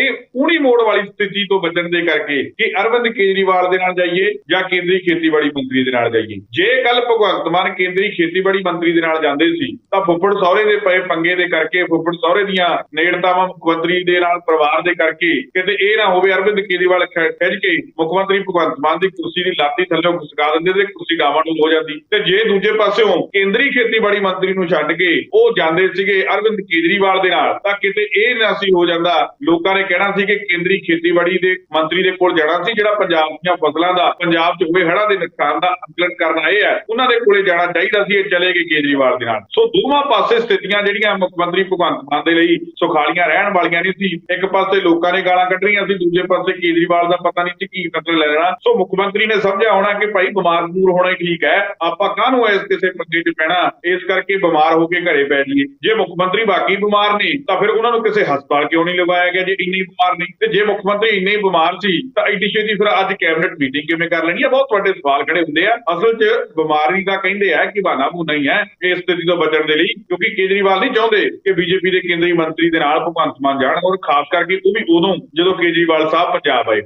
ਇਹ ਪੂਰੀ ਮੋੜ ਵਾਲੀ ਸਥਿਤੀ ਤੋਂ ਬਚਣ ਦੇ ਕਰਕੇ ਕਿ ਅਰਵਿੰਦ ਕੇਜਰੀਵਾਲ ਦੇ ਨਾਲ ਜਾਈਏ ਜਾਂ ਕੇਂਦਰੀ ਖੇਤੀਬਾੜੀ ਮੰਤਰੀ ਦੇ ਨਾਲ ਜਾਈਏ। ਜੇ ਕੱਲ ਭਗਵੰਤ ਮਾਨ ਕੇਂਦਰੀ ਖੇਤੀਬਾੜੀ ਮੰਤਰੀ ਦੇ ਨਾਲ ਜਾਂਦੇ ਸੀ, ਤਾਂ ਫੁੱਫੜ ਸਹੁਰੇ ਦੇ ਪਏ ਪੰਗੇ ਦੇ ਕਰਕੇ, ਫੁੱਫੜ ਸਹੁਰੇ ਦੀਆਂ ਨੇੜਤਾਵਾਂ ਮੁੱਖ ਮੰਤਰੀ ਦੇ ਨਾਲ, ਪਰਿਵਾਰ ਦੇ ਕਰਕੇ ਕਿਤੇ ਇਹ ਨਾ ਹੋਵੇ ਅਰਵਿੰਦ ਕੇਜਰੀਵਾਲ ਖਿੱਚ ਕੇ ਮੁੱਖ ਮੰਤਰੀ ਭਗਵੰਤ ਮਾਨ ਦੀ ਕੁਰਸੀ ਦੀ ਲਾਤੀ ਥੱਲੇ ਖੁਸਕਾ ਦਿੰਦੇ ਤੇ ਕੁਰਸੀ ਗਾਵਾਂ ਨੂੰ ਹੋ ਜਾਂਦੀ। ਤੇ ਜੇ ਦੂਜੇ ਪਾਸਿਓਂ ਕੇਂਦਰੀ ਖੇਤੀਬਾੜੀ ਮੰਤਰੀ ਨੂੰ ਛੱਡ ਕੇ ਉਹ ਜਾਂਦੇ ਸੀਗੇ ਅਰਵਿੰਦ ਕੇਜਰੀਵਾਲ ਦੇ ਨਾਲ, ਤਾਂ ਕਿਤੇ ਇਹ ਨਾ ਸੀ ਹੋ ਜਾਂਦਾ ਲੋਕਾਂ ਨੇ ਕਹਿਣਾ ਸੀ ਕਿ ਕੇਂਦਰੀ ਖੇਤੀਬਾੜੀ ਦੇ ਮੰਤਰੀ ਦੇ ਕੋਲ ਜਾਣਾ ਸੀ, ਜਿਹੜਾ ਪੰਜਾਬ ਦੀਆਂ ਫਸਲਾਂ ਦਾ, ਪੰਜਾਬ 'ਚ ਹੋਏ ਹੜ੍ਹਾਂ ਦੇ ਨੁਕਸਾਨ ਦਾ ਅੰਕਲਨ ਕਰਨ ਆਏ ਆ, ਉਹਨਾਂ ਦੇ ਕੋਲੇ ਜਾਣਾ ਚਾਹੀਦਾ ਸੀ, ਇਹ ਚਲੇ ਗਏ ਕੇਜਰੀਵਾਲ ਦੇ ਨਾਲ। ਸੋ ਦੋਵਾਂ ਪਾਸੇ ਸਥਿਤੀਆਂ ਜਿਹੜੀਆਂ ਮੁੱਖ ਮੰਤਰੀ ਭਗਵੰਤ ਮਾਨ ਦੇ ਲਈ ਸੁਖਾਲੀਆਂ ਰਹਿਣ ਵਾਲੀਆਂ ਨਹੀਂ ਸੀ। ਇੱਕ ਪਾਸੇ ਲੋਕਾਂ ਨੇ ਗਾਲਾਂ ਕੱਢਣੀਆਂ ਸੀ, ਦੂਜੇ ਪਾਸੇ ਕੇਜਰੀਵਾਲ ਦਾ ਪਤਾ ਨਹੀਂ ਸੀ ਕੀ ਕਤਲ ਲੈ ਲੈਣਾ। ਸੋ ਮੁੱਖ ਮੰਤਰੀ ਨੇ ਸਮਝਿਆ ਹੋਣਾ ਕਿ ਭਾਈ ਬਿਮਾਰ ਦੂਰ ਹੋਣਾ ਹੀ ਠੀਕ ਹੈ, ਆਪਾਂ ਕਾਹਨੂੰ ਇਸ ਕਿਸੇ ਪੰਗੇ 'ਚ ਪੈਣਾ? ਇਸ ਕਰਕੇ ਬਿਮਾਰ ਹੋ ਕੇ ਘਰੇ ਪੈ ਜਾਈਏ। ਜੇ ਮੁੱਖ ਮੰਤਰੀ ਬਾਕੀ ਬਿਮਾਰ ਨੇ, ਤਾਂ ਫਿਰ ਉਹਨਾਂ ਨੂੰ ਕਿਸੇ ਹਸਪਤਾਲ ਕਿਉਂ ਨਹੀਂ ਲਗਾਇਆ ਗਿਆ? ਜੇ ਇੰਨੇ ਬਿਮਾਰ ਨਹੀਂ। ਤੇ ਜੇ ਮੁੱਖ ਮੰਤਰੀ ਇੰਨੇ ਬਿਮਾਰ ਸੀ, ਤਾਂ ਐਡੀ ਛੇਤੀ ਫਿਰ ਅੱਜ ਕੈਬਨਿਟ ਮੀਟਿੰਗ ਕਿਵੇਂ ਕਰ ਲੈਣੀ ਹੈ ਬਹੁਤ ਵੱਡੇ ਸਵਾਲ ਖੜੇ ਹੁੰਦੇ ਆ। ਅਸਲ 'ਚ ਬਿਮਾਰੀ ਦਾ ਕਹਿੰਦੇ ਆ ਕਿ ਬਹਾਨਾ ਬੂ ਨਹੀਂ ਹੈ ਇਸ ਸਥਿਤੀ ਤੋਂ ਬਚਣ ਦੇ ਲਈ, ਕਿਉਂਕਿ ਕੇਜਰੀਵਾਲ ਨਹੀਂ ਚਾਹੁੰਦੇ ਕਿ ਬੀਜੇਪੀ ਦੇ ਕੇਂਦਰੀ ਮੰਤਰੀ ਦੇ ਨਾਲ ਭਗਵੰਤ ਮਾਨ ਜਾਣ। ਔਰ ਖਾਸ ਕਰਕੇ ਉਹ ਵੀ ਉਦੋਂ ਜਦੋਂ ਕੇਜਰੀਵਾਲ ਸਾਹਿਬ ਪੰਜਾਬ ਆਏ।